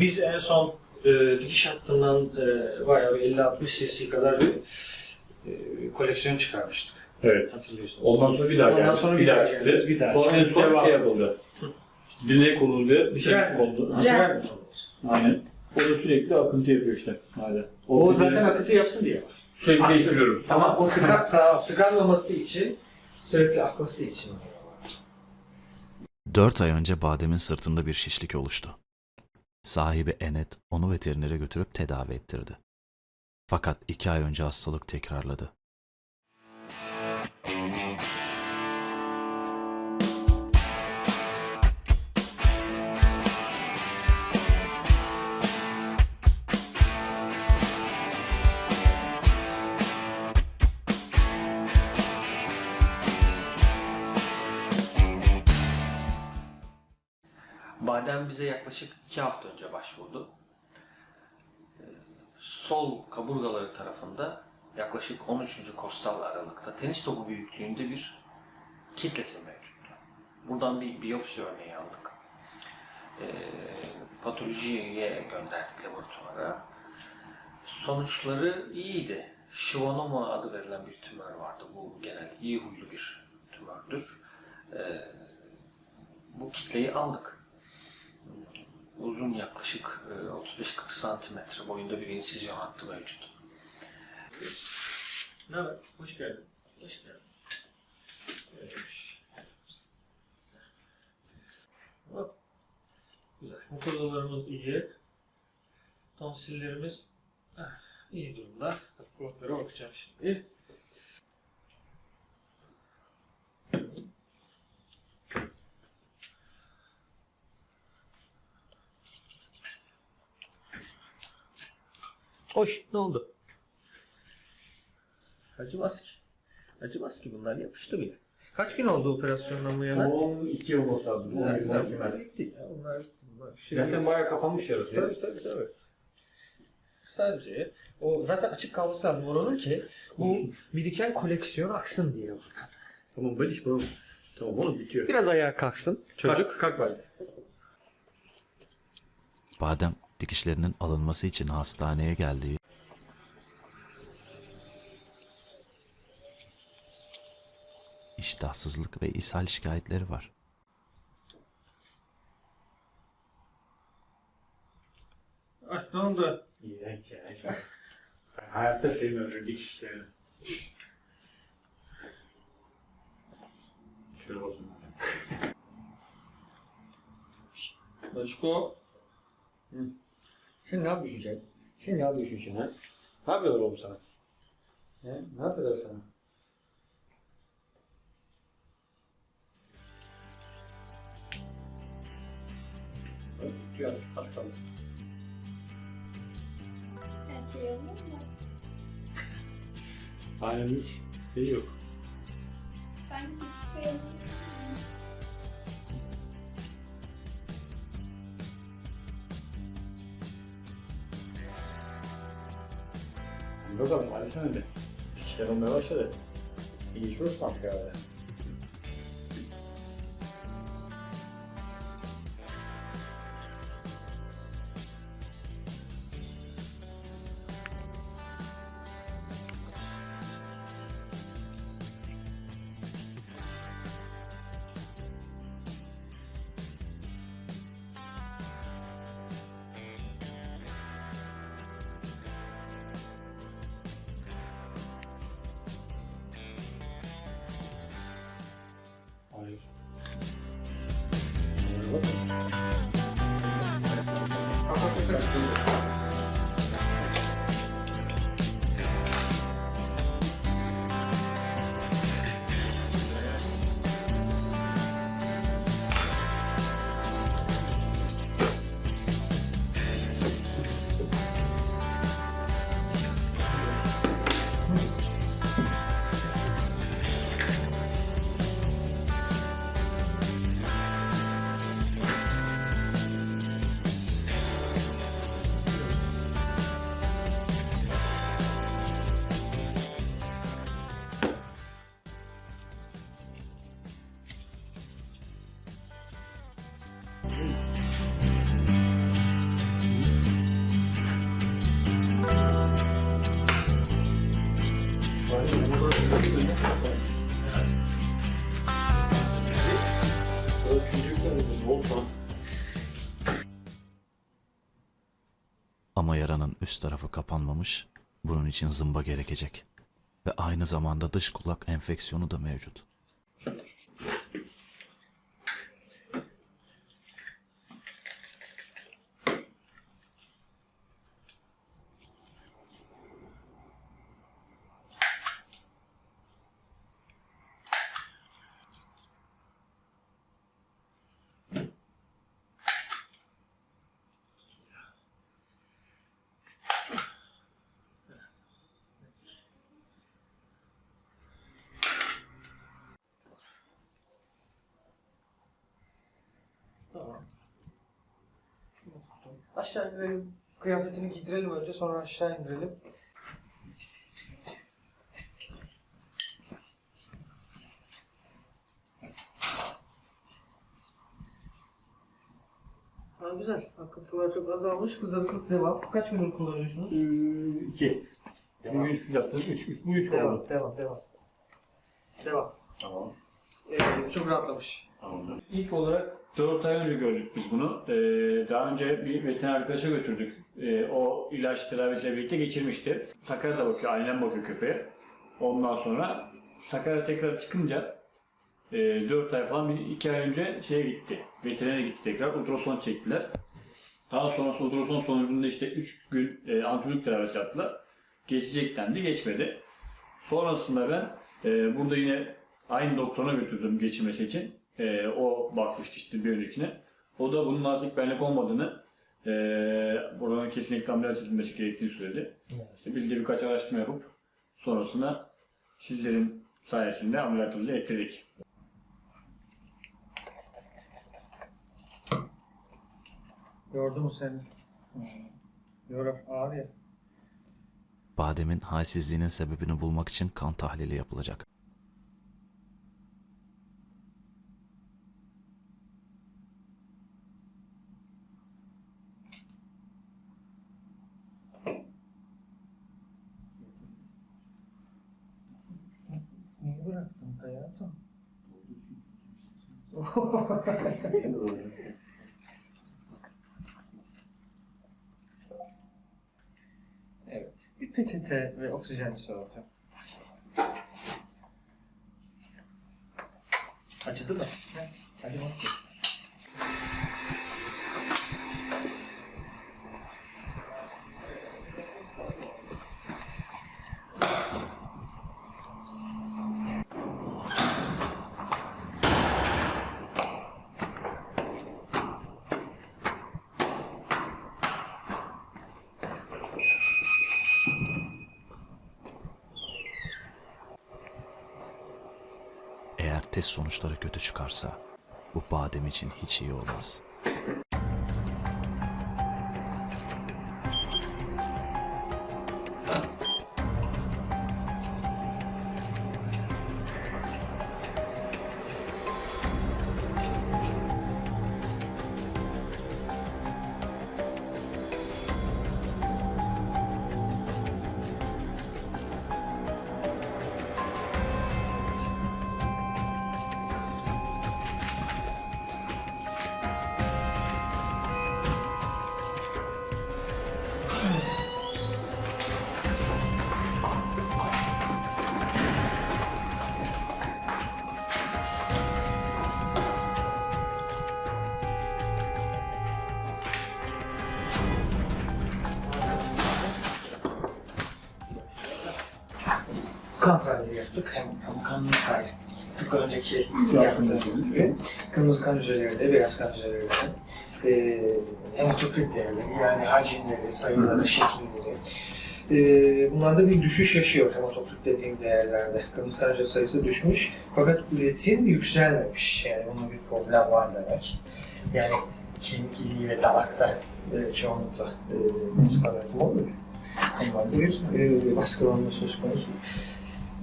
Biz en son e, dikiş hattından e, bayağı bir 50-60 cc kadar bir e, koleksiyon çıkarmıştık. Evet. Hatırlıyorsunuz. Ondan sonra bir daha Ondan geldi. sonra bir bir daha daha çıktı. geldi, bir daha Sonra en çıktı. son Devam. şey yapıldı. Direğe konuldu. Bir şey Diğer konuldu. Diğer mi? Aynen. O da sürekli akıntı yapıyor işte. Hala. O zaten akıntı yapsın diye var. sürekli Aksın. değiştiriyorum. Tamam o tıka, ta, tıkanmaması için sürekli akması için. Dört ay önce Badem'in sırtında bir şişlik oluştu. Sahibi Enet onu veterinere götürüp tedavi ettirdi. Fakat iki ay önce hastalık tekrarladı. Badem bize yaklaşık iki hafta önce başvurdu. Ee, Sol kaburgaları tarafında yaklaşık 13. kostal aralıkta tenis topu büyüklüğünde bir kitlesi mevcuttu. Buradan bir biyopsi örneği aldık. Ee, patolojiye gönderdik laboratuvara. Sonuçları iyiydi. Schwannoma adı verilen bir tümör vardı. Bu genel iyi huylu bir tümördür. Ee, bu kitleyi aldık uzun yaklaşık e, 35-40 santimetre boyunda bir insizyon hattı mevcut. Ne haber? Hoş geldin. Hoş geldin. Güzel. Mukozalarımız iyi. Tonsillerimiz eh, iyi durumda. Kulaklara bakacağım şimdi. Hoş, ne oldu? Acımaz ki. Acımaz ki bunlar yapıştı bile. Kaç gün oldu operasyondan bu yana? 12 olması lazım. Bunlar 12 bunlar bitti ya. Bunlar, bunlar şey Zaten bayağı kapanmış yarası. ya. Tabii tabii tabii. Sadece o zaten açık kalması lazım oranın ki bu biriken koleksiyon aksın diye. Tamam ben iş bro. Tamam oğlum bitiyor. Biraz ayağa kalksın çocuk. Kalk, kalk bari. Badem dikişlerinin alınması için hastaneye geldiği iştahsızlık ve ishal şikayetleri var. Ay ne oldu? İğrenç ya. hayatta sevmiyorum şu dikiş işlerini. Şöyle bakayım. Başko. Sen ne sen? Sen ne ha? Ne yapıyorlar oğlum sana? He? Ne yapıyorlar sana? Tutuyor, az kaldı. Her şey olur mu? Aynen hiç şey yok. Sanki hiç şey 여자분 많이 쓰는데 제가 매워셔야 돼. 이게 좋을 것 같아요. Üst tarafı kapanmamış, bunun için zımba gerekecek. Ve aynı zamanda dış kulak enfeksiyonu da mevcut. Aşağı indirelim. Kıyafetini giydirelim önce sonra aşağı indirelim. Ha, güzel. Akıntılar çok azalmış. Kızarıklık devam. Kaç gündür kullanıyorsunuz? Ee, iki. Bugün siz yaptınız. Üç. üç bu üç oldu. Devam, devam, devam. Devam. Tamam. Ee, çok rahatlamış. Tamamdır. İlk olarak 4 ay önce gördük biz bunu. Ee, daha önce bir veteriner arkadaşa götürdük. Ee, o ilaç tedavisiyle birlikte geçirmişti. Sakarya da bakıyor, aynen bakıyor köpeğe. Ondan sonra Sakarya tekrar çıkınca e, 4 ay falan, bir 2 ay önce şeye gitti. Veterinere gitti tekrar. Ultrason çektiler. Daha sonrası ultrason sonucunda işte 3 gün e, antibiyotik tedavisi yaptılar. Geçecek dendi, geçmedi. Sonrasında ben e, burada yine aynı doktoruna götürdüm geçirmesi için. E, o bakmıştı işte bir öncekine. O da bunun artık benlik olmadığını, e, buranın kesinlikle ameliyat edilmesi gerektiğini söyledi. İşte biz de birkaç araştırma yapıp sonrasında sizlerin sayesinde ameliyatımızı ettirdik. Yordu mu seni? Yorar. Ağır ya. Badem'in halsizliğinin sebebini bulmak için kan tahlili yapılacak. evet. Bir peçete ve oksijen soracağım. Acıdı mı? Hadi bakayım. Eğer test sonuçları kötü çıkarsa bu Badem için hiç iyi olmaz. Hem kanını saydık. Önceki yaptığımız gibi. Kırmızı kan hücrelerinde, beyaz kan hücrelerinde e, hematokrit değerleri yani hacimleri, sayıları, şekilleri e, bunlarda bir düşüş yaşıyor hematokrit dediğim değerlerde. Kırmızı kan hücre sayısı düşmüş fakat üretim yükselmemiş. Yani bunun bir problem var demek. Yani kemik iliği ve dalakta e, çoğunlukla e, kırmızı kan üretimi oluyor. Onlarda bir e, baskılanma söz konusu.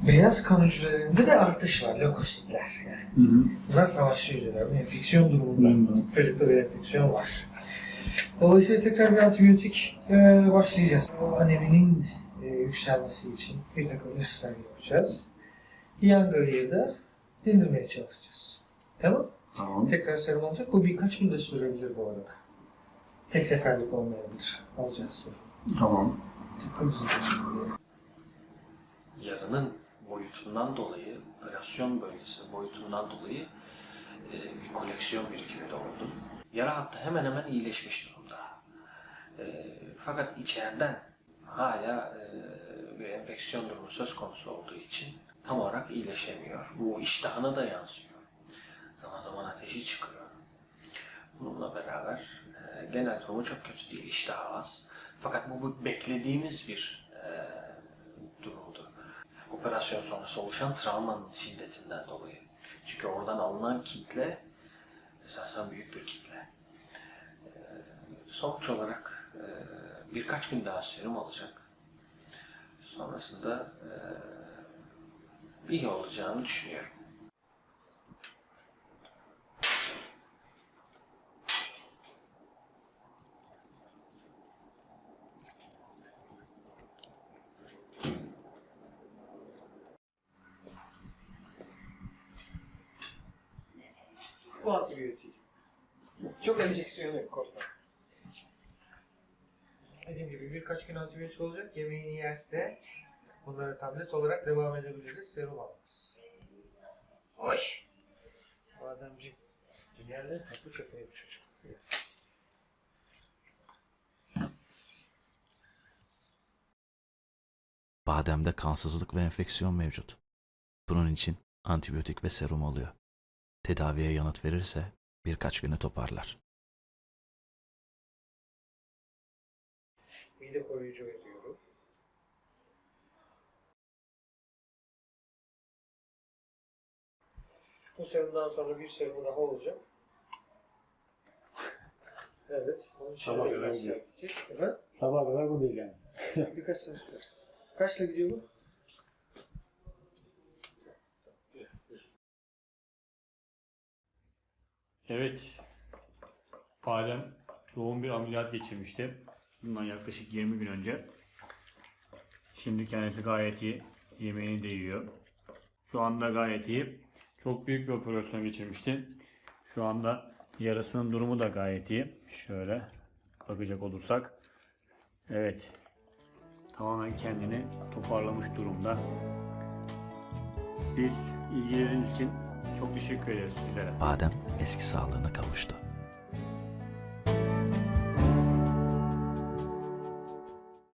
Beyaz kan hücrelerinde de artış var, lökositler yani. Bunlar savaşçı hücreler, enfeksiyon durumunda. Çocukta bir enfeksiyon var. Dolayısıyla tekrar bir antibiyotik e, başlayacağız. O aneminin e, yükselmesi için bir takım ilaçlar yapacağız. Yangayı da dindirmeye çalışacağız. Tamam? Tamam. Tekrar serum alacak. Bu birkaç gün de sürebilir bu arada. Tek seferlik olmayabilir. Alacağız serum. Tamam. Yarının boyutundan dolayı, operasyon bölgesi boyutundan dolayı e, bir koleksiyon birikimi de oldu. Yara hattı hemen hemen iyileşmiş durumda. E, fakat içeriden hala e, bir enfeksiyon durumu söz konusu olduğu için tam olarak iyileşemiyor. Bu iştahına da yansıyor. Zaman zaman ateşi çıkıyor. Bununla beraber e, genel durumu çok kötü değil, iştahı az. Fakat bu, bu beklediğimiz bir e. Operasyon sonrası oluşan travmanın şiddetinden dolayı. Çünkü oradan alınan kitle esasen büyük bir kitle. E, sonuç olarak e, birkaç gün daha serum alacak. Sonrasında e, iyi olacağını düşünüyorum. Bu antibiyotik. Çok enjeksiyon yok korkma. Dediğim gibi birkaç gün antibiyotik olacak. Yemeğini yerse bunları tablet olarak devam edebiliriz. Serum alırız. Hoş. Bademciğim. En tatlı köpeği bu çocuk. Bademde kansızlık ve enfeksiyon mevcut. Bunun için antibiyotik ve serum alıyor. Tedaviye yanıt verirse birkaç güne toparlar. Mide koruyucu veriyorum. Bu serumdan sonra bir serum daha olacak. Evet. Onun için Sabah kadar. Efendim? Sabah kadar bu değil yani. Birkaç sene sürer. Kaçla gidiyor bu? Evet. Badem yoğun bir ameliyat geçirmişti. Bundan yaklaşık 20 gün önce. Şimdi kendisi gayet iyi. Yemeğini de yiyor. Şu anda gayet iyi. Çok büyük bir operasyon geçirmişti. Şu anda yarasının durumu da gayet iyi. Şöyle bakacak olursak. Evet. Tamamen kendini toparlamış durumda. Biz ilgileriniz için çok teşekkür ederiz sizlere. Badem eski sağlığına kavuştu.